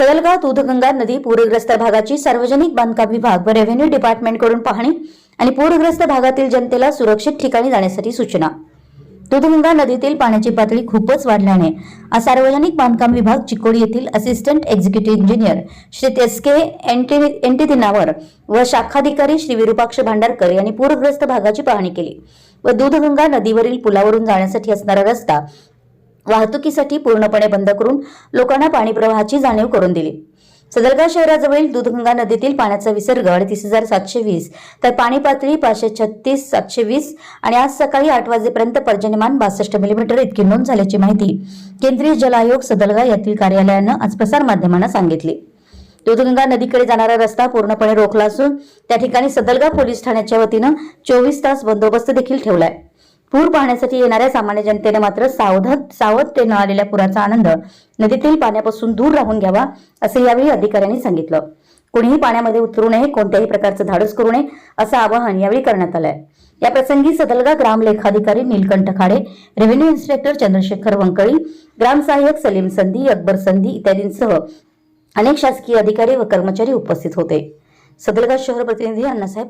सदलगा दूधगंगा नदी पूरग्रस्त भागाची सार्वजनिक बांधकाम विभाग व रेव्हेन्यू डिपार्टमेंटकडून पाहणी आणि पूरग्रस्त भागातील जनतेला सुरक्षित ठिकाणी जाण्यासाठी सूचना. दूधगंगा नदीतील पाण्याची पातळी खूपच वाढल्याने सार्वजनिक बांधकाम विभाग चिकोडी येथील assistant executive engineer Shri S K एंटिदिनावर व शाखाधिकारी श्री विरुपाक्ष भांडारकर यांनी पूरग्रस्त भागाची पाहणी केली व दूधगंगा नदीवरील पुलावरून जाण्यासाठी असणारा रस्ता वाहतुकीसाठी पूर्णपणे बंद करून लोकांना पाणी प्रवाहाची जाणीव करून दिली. सदरगाव शहराजवळील दूधगंगा नदीतील पाण्याचा विसर्ग अडतीस हजार सातशे वीस तर पाणी पातळी पाचशे छत्तीस सातशे वीस आणि आज सकाळी आठ वाजेपर्यंत पर्जन्यमान बासष्ट मिलीमीटर इतकी नोंद झाल्याची माहिती केंद्रीय जल आयोग सदलगा येथील कार्यालयानं आज प्रसारमाध्यमांना सांगितली. दूधगंगा नदीकडे जाणारा रस्ता पूर्णपणे रोखला असून त्या ठिकाणी सदलगा पोलीस ठाण्याच्या वतीनं चोवीस तास बंदोबस्त देखील ठेवलाय. पूर पाहण्यासाठी येणाऱ्या सामान्य जनतेने मात्र सावधान सावधतेनं आलेल्या पुराचा आनंद नदीतील पाण्यापासून दूर राहून घ्यावा असं यावेळी अधिकाऱ्यांनी सांगितलं. कुणीही पाण्यामध्ये उतरू नये कोणत्याही प्रकारचं धाडस करू नये असं आवाहन यावेळी करण्यात आलंय. या प्रसंगी सदलगा ग्राम लेखाधिकारी नीलकंठ खाडे रेव्हेन्यू इन्स्पेक्टर चंद्रशेखर वंकळी ग्रामसहाय्यक सलीम संधी अकबर संधी इत्यादींसह अनेक शासकीय अधिकारी व कर्मचारी उपस्थित होते. सदलगा शहर प्रतिनिधी अण्णासाहेब